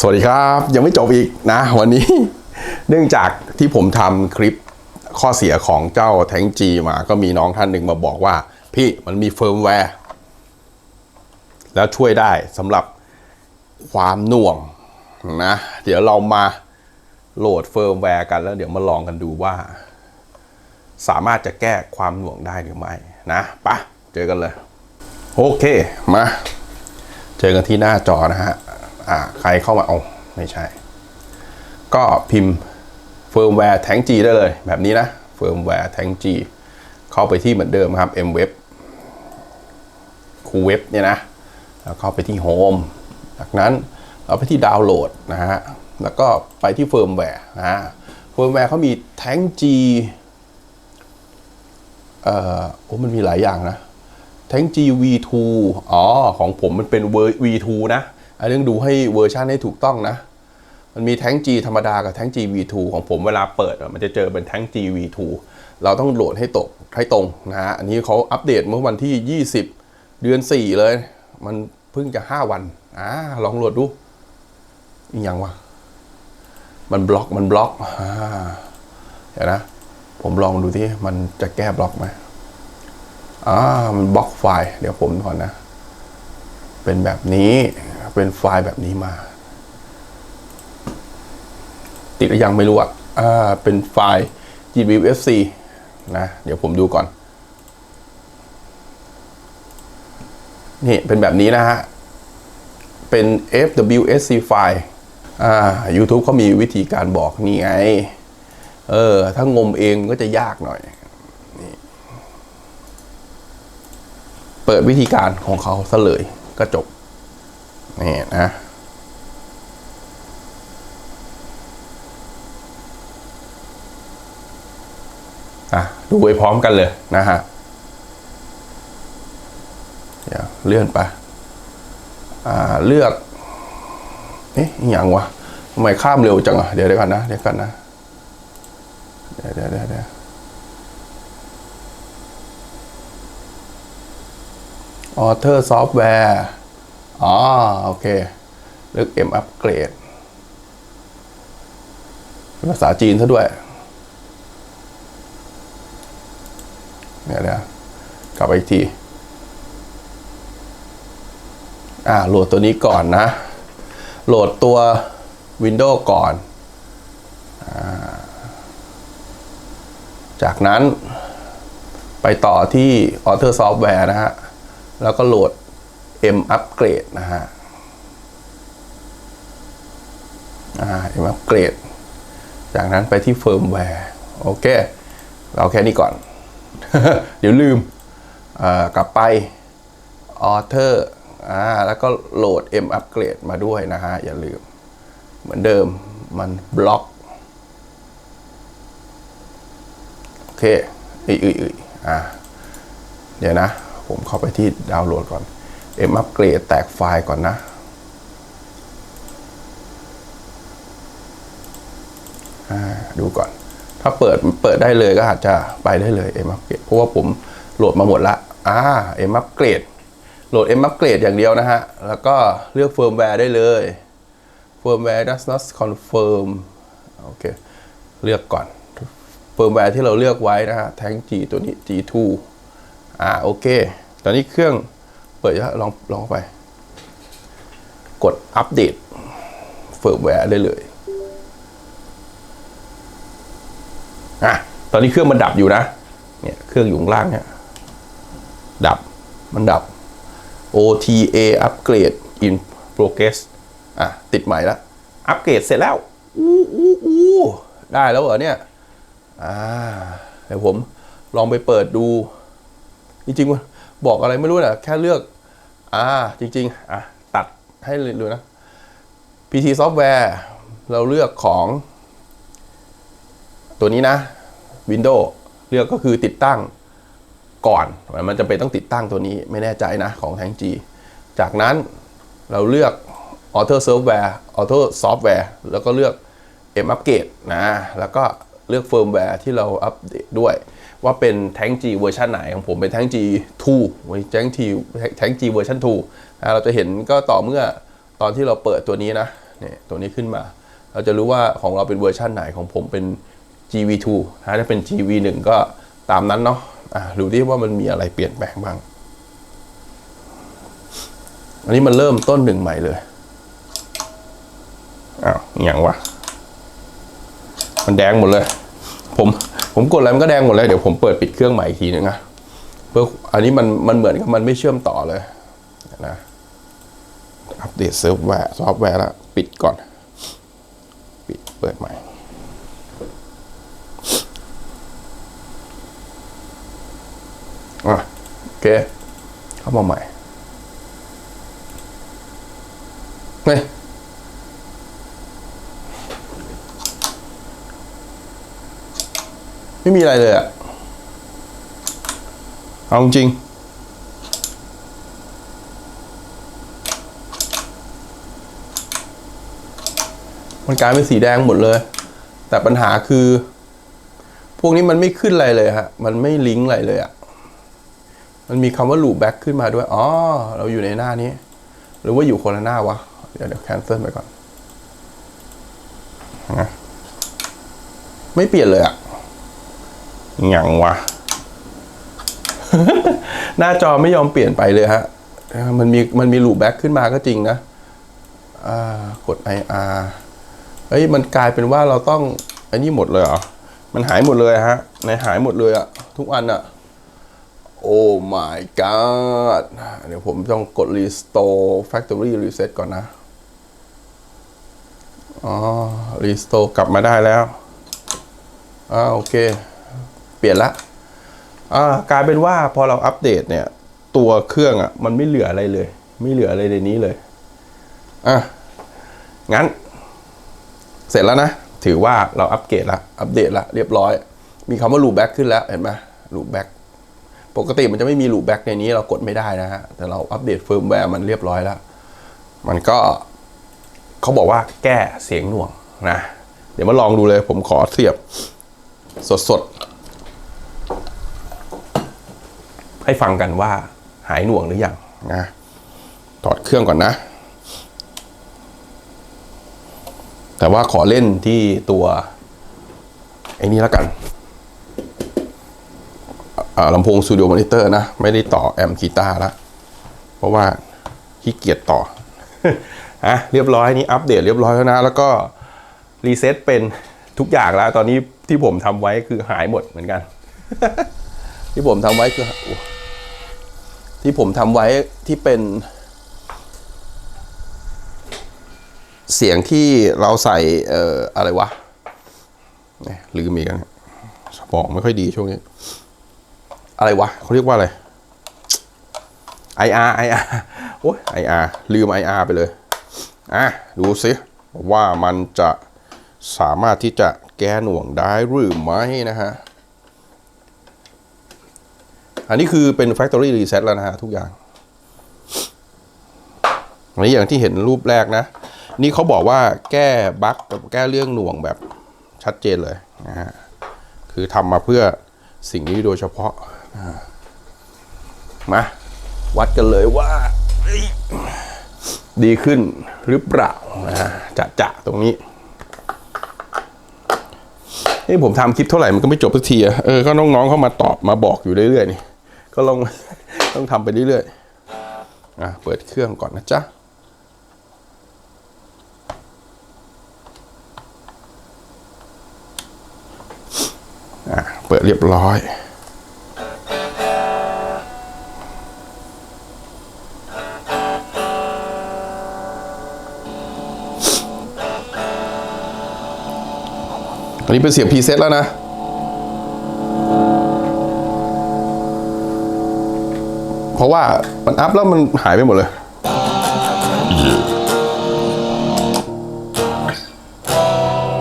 สวัสดีครับ ยังไม่จบอีกนะ วันนี้ เนื่องจากที่ผมทำคลิปข้อเสียของเจ้าแทงจีมาก็มีน้องท่านหนึ่งมาบอกว่า พี่มันมีเฟิร์มแวร์ แล้วช่วยได้สำหรับความหน่วงนะ เดี๋ยวเรามาโหลดเฟิร์มแวร์กันแล้วเดี๋ยวมาลองกันดูว่า สามารถจะแก้ความหน่วงได้หรือไม่นะปะเจอกันเลย โอเคมา เจอกันที่หน้าจอนะฮะ อ่าใครเข้ามาเอาไม่ใช่ ก็พิมพ์เฟิร์มแวร์แทงจีได้เลย แบบนี้นะเฟิร์มแวร์แทงจีเข้าไปที่เหมือนเดิมครับ m web คูเว็บเนี่ยนะแล้วเข้าไปที่โฮมจากนั้นเราไปที่ดาวน์โหลดนะฮะแล้วก็ไปที่เฟิร์มแวร์นะฮะเฟิร์มแวร์เขามีแทงจีเอ่อโอ้มันมีหลายอย่างนะแทง G V2 อ๋อ ของผมมันเป็นเวอร์ V2 นะ อันนี้ต้องดูให้เวอร์ชันให้ถูกต้องนะ มันมีแท้ง G ธรรมดากับแท้ง G V2 ของผมเวลาเปิดมันจะเจอเป็นแท้ง G V2 เราต้องโหลดให้ตกให้ตรงนะฮะอันนี้เขาอัปเดตเมื่อวันที่ 20 เดือน 4 เลย มันเพิ่งจะ 5 วันอ่าลองโหลดดูอีกอย่างวะมันบล็อกมันบล็อกอ่าเดี๋ยวนะ ผมลองดูที่มันจะแก้บล็อกไหมอ่ามันบล็อกไฟล์ เดี๋ยวผมก่อนนะ เป็นแบบนี้ เป็นไฟล์แบบนี้มา ติดหรือยังไม่รู้อะอ่าเป็นไฟล์ gbfc นะเดี๋ยวผมดูก่อน นี่เป็นแบบนี้นะฮะ เป็น fwsc ไฟล์อ่า YouTube เขามีวิธีการบอกนี่ไง เออ ถ้างมเองก็จะยากหน่อยเปิดวิธีการของเขาซะเลยก็จบ นี่นะอะดูไปพร้อมกันเลยนะฮะเดี๋ยวเลื่อนไปอ่าเลือกเอ๊ะอย่างวะทำไมข้ามเร็วจังอะเดี๋ยวเดี๋ยวกันนะเดี๋ยวกันนะเดี๋ยวเดี๋ยวเดี๋ยวเดี๋ยวออเทอร์ซอฟต์แวร์ อ๋อโอเคเลือก M Upgrade ภาษาจีนซะด้วยเดี๋ยวเดี๋ยวกลับไปอีกที อ่าโหลดตัวนี้ก่อนนะ โหลดตัว Windows ก่อนอาจากนั้นไปต่อที่ Author Software นะฮะ แล้วก็โหลด M Upgrade นะฮะอ่า M Upgrade จากนั้นไปที่ Firmware โอเคเราแค่นี้ก่อน เดี๋ยวลืมกลับไป Author อ่าแล้วก็โหลด M Upgrade มาด้วยนะฮะ อย่าลืม เหมือนเดิมมันบล็อกโอเคอืยอืยอืยอ่า เดี๋ยวนะ ผมเข้าไปที่ดาวน์โหลดก่อน M Upgrade แตกไฟล์ก่อนนะดูก่อน ถ้าเปิดเปิดได้เลยก็อาจจะไปได้เลย M Upgrade เพราะว่าผมโหลดมาหมดละอ่า M Upgrade โหลด M Upgrade อย่างเดียวนะฮะ แล้วก็เลือก Firmware ได้เลย Firmware does not confirm โอเค เลือกก่อน Firmware ที่เราเลือกไว้นะฮะแท้ง G ตัวนี้ G2 อ่าโอเค ตอนนี้เครื่อง ปิดแล้วลองลองเข้าไป กดอัปเดตเฟิร์มแวร์ได้เลยอะตอนนี้เครื่องมันดับอยู่นะ เนี่ยเครื่องอยู่ข้างล่างเนี่ย ดับมันดับ OTA upgrade in progress อะติดใหม่แล้วอัปเกรดเสร็จแล้วอู้อู้อู้ได้แล้วเหรอเนี่ย อ่าเดี๋ยวผมลองไปเปิดดู จริงๆ บอกอะไรไม่รู้นะแค่เลือก อ่าจริงๆอะตัดให้เลยดูนะ PC Software เราเลือกของ ตัวนี้นะ Windows เลือกก็คือติดตั้งก่อน มันจะเป็นต้องติดตั้งตัวนี้ไม่แน่ใจนะของแทง G จากนั้นเราเลือก Auto Software Auto Software แล้วก็เลือก M Upgrade นะ แล้วก็เลือก Firmware ที่เราอัปเดตด้วย ว่าเป็น Tank G เวอร์ชันไหนของผมเป็น Tank G 2 Tank G Tank G เวอร์ชัน2นะเราจะเห็นก็ต่อเมื่อตอนที่เราเปิดตัวนี้นะเนี่ยตัวนี้ขึ้นมา เราจะรู้ว่าของเราเป็นเวอร์ชันไหนของผมเป็น GV2 นะถ้าเป็น GV1 ก็ตามนั้นเนาะะดูที่ว่ามันมีอะไรเปลี่ยนแปลงบ้าง อันนี้มันเริ่มต้นหนึ่งใหม่เลยอ้าวอย่างวะ มันแดงหมดเลย ผม ผมกดอะไรมันก็แดงหมดเลยเดี๋ยวผมเปิดปิดเครื่องใหม่อีกทีนึงนะเพื่ออันนี้มันมันเหมือนกับมันไม่เชื่อมต่อเลยนะอัปเดตเซิร์ฟแวร์ซอฟต์แวร์แล้วปิดก่อน ปิดเปิดใหม่อะโอเค เข้ามาใหม่เฮ้ย ไม่มีอะไรเลยอะเอาจริงมันกลายเป็นสีแดงหมดเลย แต่ปัญหาคือ พวกนี้มันไม่ขึ้นอะไรเลยฮะ มันไม่ลิงก์อะไรเลยอะมันมีคำว่า loop back ขึ้นมาด้วย อ๋อ เราอยู่ในหน้านี้ หรือว่าอยู่คนละหน้าวะ เดี๋ยวเดี๋ยว cancel ไปก่อน ไม่เปลี่ยนเลยอะ หยังวะ หน้าจอไม่ยอมเปลี่ยนไปเลยฮะ มันมีมันมี loop back ขึ้นมาก็จริงนะอ่ากด IR เฮ้ยมันกลายเป็นว่าเราต้องไอ้นี่หมดเลยเหรอ มันหายหมดเลยฮะ ในหายหมดเลยอะทุกอันอะโอ้ my god เดี๋ยวผมต้องกด restore factory reset ก่อนนะ อ๋อ restore กลับมาได้แล้วอ่าโอเค ลี่ยนละกลายเป็นว่าพอเราอัปเดตเนี่ย ตัวเครื่องอะมันไม่เหลืออะไรเลย ไม่เหลืออะไรในนี้เลยอะงั้น เสร็จแล้วนะ ถือว่าเราอัปเกรดละอัปเดตละเรียบร้อย มีคำว่า loop back ขึ้นแล้วเห็นไหม loop back ปกติมันจะไม่มี loop back ในนี้เรากดไม่ได้นะฮะ แต่เราอัปเดตเฟิร์มแวร์มันเรียบร้อยแล้ว มันก็เขาบอกว่าแก้เสียงหน่วงนะ เดี๋ยวมาลองดูเลยผมขอเสียบ สดๆ ให้ฟังกันว่าหายหน่วงหรือยังนะถอดเครื่องก่อนนะ แต่ว่าขอเล่นที่ตัว ไอ้นี้แล้วกันลำโพงสตูดิโอมอนิเตอร์นะ ไม่ได้ต่อแอมป์กีตาร์ล้วเพราะว่าขี้เกียจต่ออะเรียบร้อยนี่อัปเดตเรียบร้อยแล้วนะ แล้วก็รีเซ็ตเป็นทุกอย่างแล้ว ตอนนี้ที่ผมทำไว้คือหายหมดเหมือนกัน ที่ผมทำไว้คือ ที่ผมทำไว้ที่เป็น เสียงที่เราใส่เอ่ออะไรวะลืมอีกแล้วเนี่ยสมองไม่ค่อยดีช่วงนี้ อะไรวะเขาเรียกว่าอะไร IR IR โอ้ย IR ลืม IR ไปเลย อะ ดูสิ ว่ามันจะสามารถที่จะแก้หน่วงได้หรือไม่นะฮะ อันนี้คือเป็น Factory Reset แล้วนะฮะทุกอย่างอันนี้อย่างที่เห็นรูปแรกนะ นี่เขาบอกว่าแก้บั๊กกับแก้เรื่องหน่วงแบบชัดเจนเลยนะฮะคือทำมาเพื่อสิ่งนี้โดยเฉพาะมาวัดกันเลยว่า ดีขึ้นหรือเปล่านะฮะจะจะตรงนี้นี่ผมทำคลิปเท่าไหร่มันก็ไม่จบสักทีอะเออก็น้องๆเข้ามาตอบมาบอกอยู่เรื่อยๆนี่ ก็ลองต้องทำไปเรื่อยๆอะเปิดเครื่องก่อนนะจ๊ะอะเปิดเรียบร้อยอันนี้เป็นเสียงพรีเซตแล้วนะ เพราะว่ามันอัพแล้วมันหายไปหมดเลย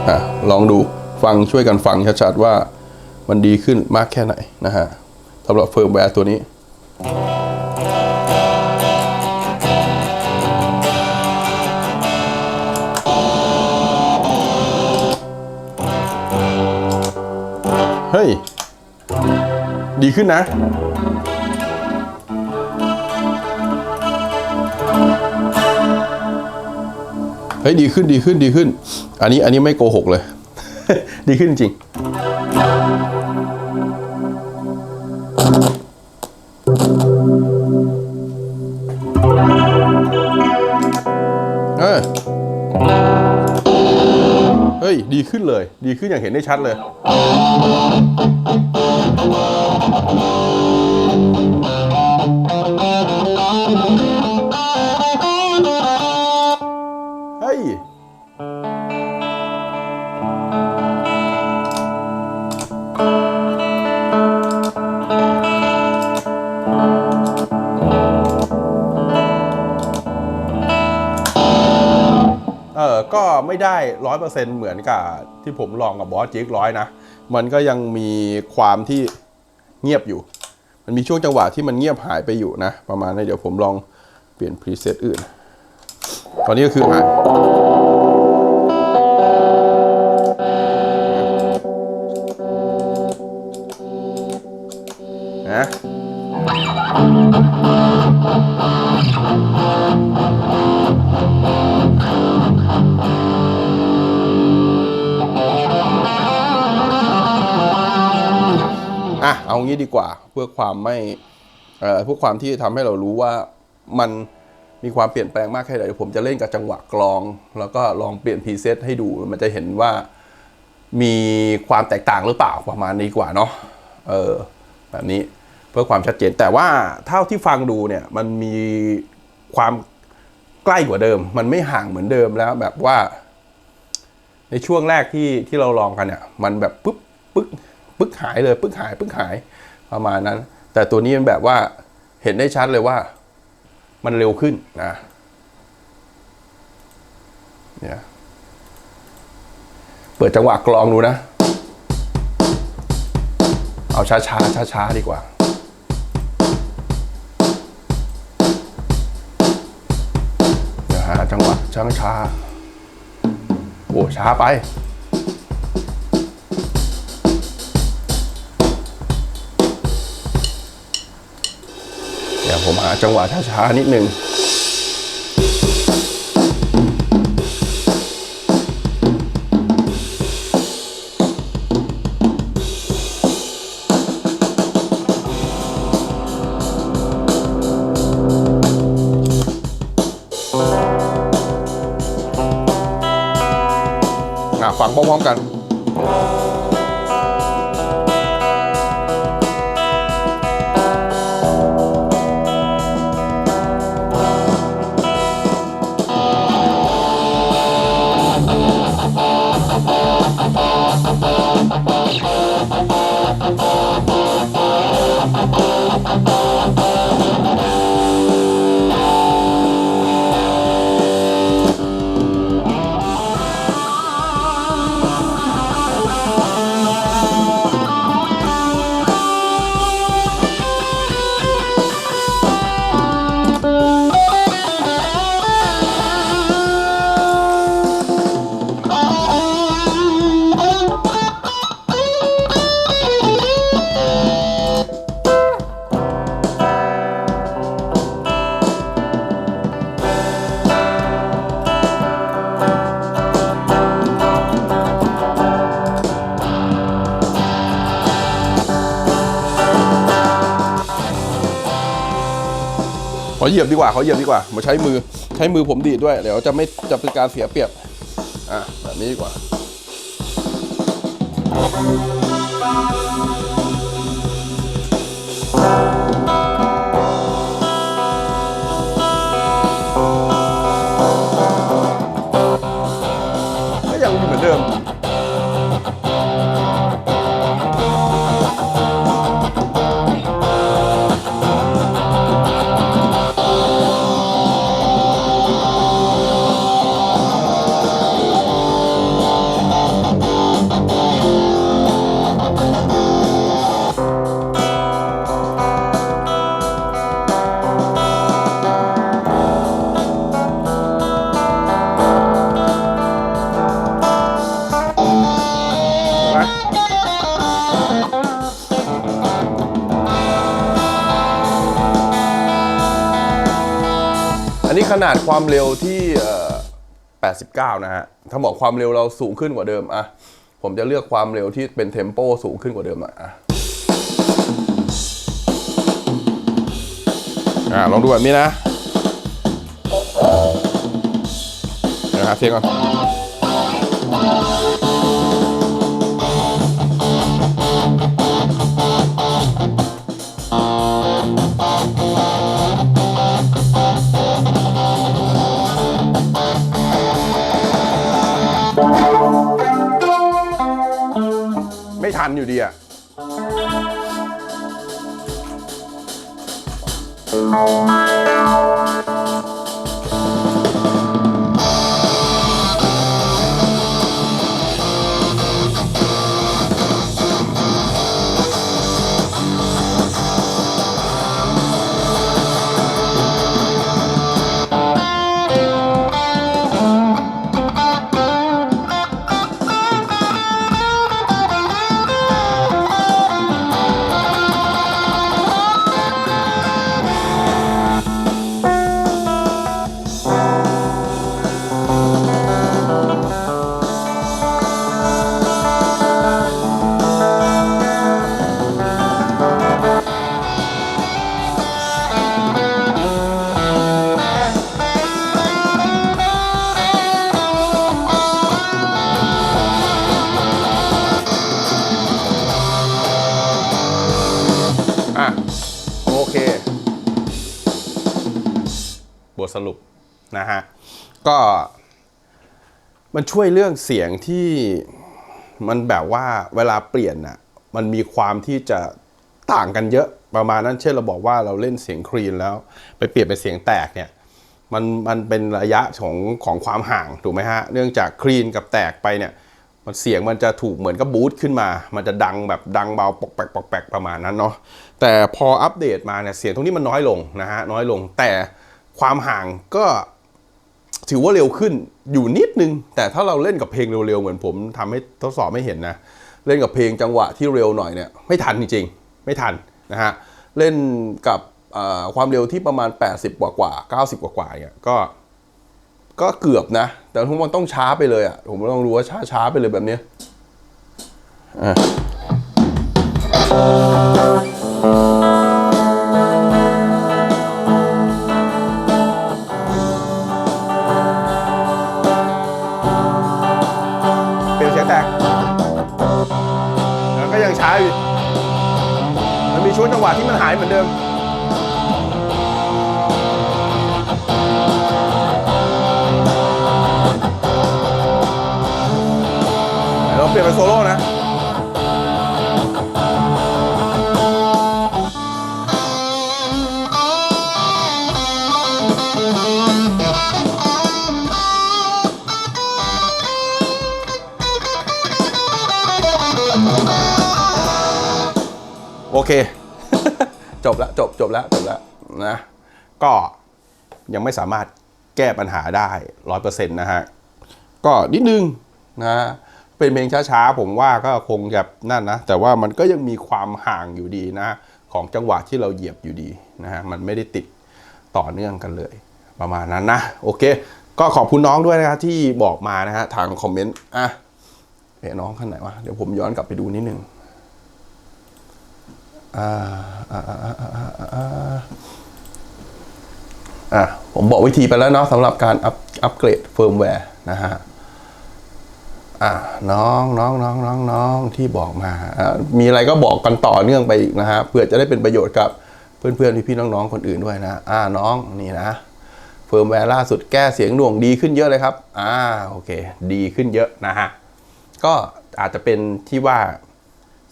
อะ ลองดูฟังช่วยกันฟังชัดๆว่ามันดีขึ้นมากแค่ไหนนะฮะสำหรับเฟิร์มแวร์ตัวนี้เฮ้ย ดีขึ้นนะ เฮ้ยดีขึ้นดีขึ้นดีขึ้น อันนี้อันนี้ไม่โกหกเลย ดีขึ้นจริง เออเฮ้ย ดีขึ้นเลย ดีขึ้นอย่างเห็นได้ชัดเลย ไม่ได้ร้อยเปอร์เซ็นต์เหมือนกับที่ผมลองกับบอสจิกร้อยนะ มันก็ยังมีความที่เงียบอยู่ มันมีช่วงจังหวะที่มันเงียบหายไปอยู่นะ ประมาณนี้เดี๋ยวผมลองเปลี่ยนพรีเซตอื่น ตอนนี้ก็คือหาย งี้ดีกว่า เพื่อความไม่เพื่อความที่ทำให้เรารู้ว่ามันมีความเปลี่ยนแปลงมากแค่ไหนผมจะเล่นกับจังหวะกลอง แล้วก็ลองเปลี่ยนพรีเซตให้ดูมันจะเห็นว่ามีความแตกต่างหรือเปล่าประมาณนี้ดีกว่าเนาะเออแบบนี้เพื่อความชัดเจนแต่ว่าเท่าที่ฟังดูเนี่ยมันมีความใกล้กว่าเดิม มันไม่ห่างเหมือนเดิมแล้วแบบว่า ในช่วงแรกที่ที่เราลองกันเนี่ย มันแบบปึ๊บปึ๊ก ปึ๊กหายเลยปึ๊กหายปึ๊กหายประมาณนั้น แต่ตัวนี้มันแบบว่าเห็นได้ชัดเลยว่ามันเร็วขึ้นนะเนี่ยเปิดจังหวะกลองดูนะ เอาช้าช้าช้าช้าดีกว่า เดี๋ยวหาจังหวะช้าช้าโอ้ช้าไป ดี๋ยวผมหาจังหวะช้าๆนิดนึงฟังพร้อมๆกัน เหยียบดีกว่าขอเหยียบดีกว่ามาใช้มือใช้มือผมดีดด้วยเดี๋ยวจะไม่จะเป็นการเสียเปรียบอะแบบนี้ดีกว่า นนี้ขนาดความเร็วที่ 89 นะฮะ ถ้าบอกความเร็วเราสูงขึ้นกว่าเดิมอะผมจะเลือกความเร็วที่เป็นเทมโปสูงขึ้นกว่าเดิมน่อยอะอ่าลองดูแบบนี้นะเดี๋ยวหาเสียงก่อน อยู่ดีอะอะ โอเค บทสรุปนะฮะ ก็มันช่วยเรื่องเสียงที่มันแบบว่าเวลาเปลี่ยนน่ะมันมีความที่จะต่างกันเยอะประมาณนั้นเช่นเราบอกว่าเราเล่นเสียงคลีนแล้ว ไปเปลี่ยนเป็นเสียงแตกเนี่ยมันมันเป็นระยะของของความห่างถูกไหมฮะ เนื่องจากคลีนกับแตกไปเนี่ย มันเสียงมันจะถูกเหมือนกับบูทขึ้นมา มันจะดังแบบดังเบาปอกแปกปกแปกประมาณนั้นเนาะ แต่พออัปเดตมาเนี่ยเสียงตรงนี้มันน้อยลงนะฮะน้อยลง แต่ความห่างก็ถือว่าเร็วขึ้นอยู่นิดนึง แต่ถ้าเราเล่นกับเพลงเร็วๆเหมือนผมทำให้ทดสอบไม่เห็นนะ เล่นกับเพลงจังหวะที่เร็วหน่อยเนี่ยไม่ทันจริงๆ ไม่ทันนะฮะ เล่นกับความเร็วที่ประมาณ 80 กว่ากว่า90 กว่ากว่าเนี่ยก็ ก็เกือบนะ แต่ทุกมันต้องช้าไปเลยอะ ผมต้องรู้ว่าช้าช้าไปเลยแบบเนี้ยอะเปลี่ยนเสียงแตกแล้วก็ยังช้าอยู่มันมีช่วงจังหวะที่มันหายเหมือนเดิม เป็นโซโล่นะโอเค จบแล้วจบจบแล้วจบแล้วนะ ก็ยังไม่สามารถแก้ปัญหาได้ร้อยเปอร์เซ็นต์นะฮะ ก็นิดนึงนะ เป็นเพลงช้าๆ ผมว่าก็คงจะนั่นนะ แต่ว่ามันก็ยังมีความห่างอยู่ดีนะของจังหวะที่เราเหยียบอยู่ดีนะฮะมันไม่ได้ติดต่อเนื่องกันเลย ประมาณนั้นนะโอเค ก็ขอบคุณน้องด้วยนะครับที่บอกมานะฮะทางคอมเมนต์อะเฮ้ยน้องขั้นไหนวะเดี๋ยวผมย้อนกลับไปดูนิดนึงอ่าอ่าอ่าอ่าอ่าอ่าอะผมบอกวิธีไปแล้วเนาะสำหรับการอัพอัปเกรดเฟิร์มแวร์นะฮะ อะน้องน้องน้องน้องน้องที่บอกมา มีอะไรก็บอกกันต่อเนื่องไปอีกนะฮะเพื่อจะได้เป็นประโยชน์กับเพื่อนๆพี่ๆน้องๆคนอื่นด้วยนะ อ่าน้องนี่นะเฟิร์มแวร์ล่าสุดแก้เสียงหน่วงดีขึ้นเยอะเลยครับ อ่าโอเค ดีขึ้นเยอะนะฮะก็อาจจะเป็นที่ว่า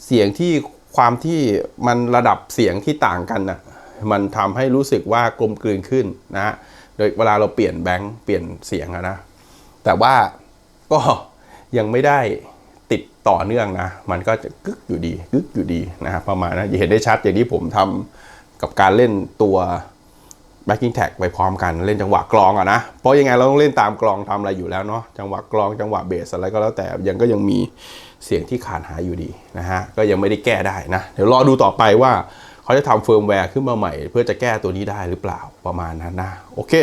เสียงที่ความที่มันระดับเสียงที่ต่างกันนะมันทำให้รู้สึกว่ากลมกลืนขึ้นนะฮะโดยเวลาเราเปลี่ยนแบงค์เปลี่ยนเสียงนะ แต่ว่าก็ ยังไม่ได้ติดต่อเนื่องนะ มันก็จะกึกอยู่ดีกึกอยู่ดีนะครับประมาณนะนเห็นได้ชัดอย่างที่ผมทำกับการเล่นตัว backing tag ไปพร้อมกันเล่นจังหวะกลองอะนะ เพราะยังไงเราต้องเล่นตามกลองทำอะไรอยู่แล้วเนาะจังหวะกลองจังหวะเบสอะไรก็แล้วแต่ยังก็ยังมีเสียงที่ขาดหายอยู่ดีนะฮะก็ยังไม่ได้แก้ได้นะ เดี๋ยวรอดูต่อไปว่าเขาจะทำเฟิร์มแวร์ขึ้นมาใหม่ เพื่อจะแก้ตัวนี้ได้หรือเปล่าประมาณนั้นนะโอเค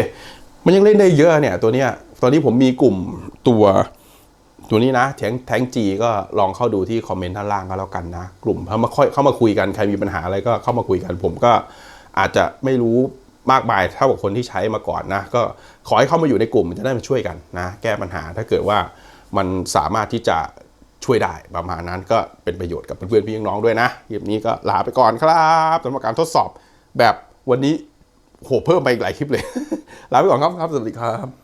มันยังเล่นได้เยอะเนี่ยตัวเนี้ยตอนนี้ผมมีกลุ่มตัว ตัวนี้นะแทงแทงจีก็ลองเข้าดูที่คอมเมนต์ด้านล่างก็แล้วกันนะ กลุ่มเข้ามาค่อยเข้ามาคุยกันใครมีปัญหาอะไรก็เข้ามาคุยกันผมก็อาจจะไม่รู้มากมายเท่ากับคนที่ใช้มาก่อนนะ ก็ขอให้เข้ามาอยู่ในกลุ่มจะได้มาช่วยกันนะ แก้ปัญหาถ้าเกิดว่ามันสามารถที่จะช่วยได้ประมาณนั้นก็เป็นประโยชน์กับเพื่อนๆพี่น้องด้วยนะคลิปนี้ก็ลาไปก่อนครับสำหรับการทดสอบแบบวันนี้โหเพิ่มไปอีกหลายคลิปเลย ลาไปก่อนครับครับสวัสดีครับ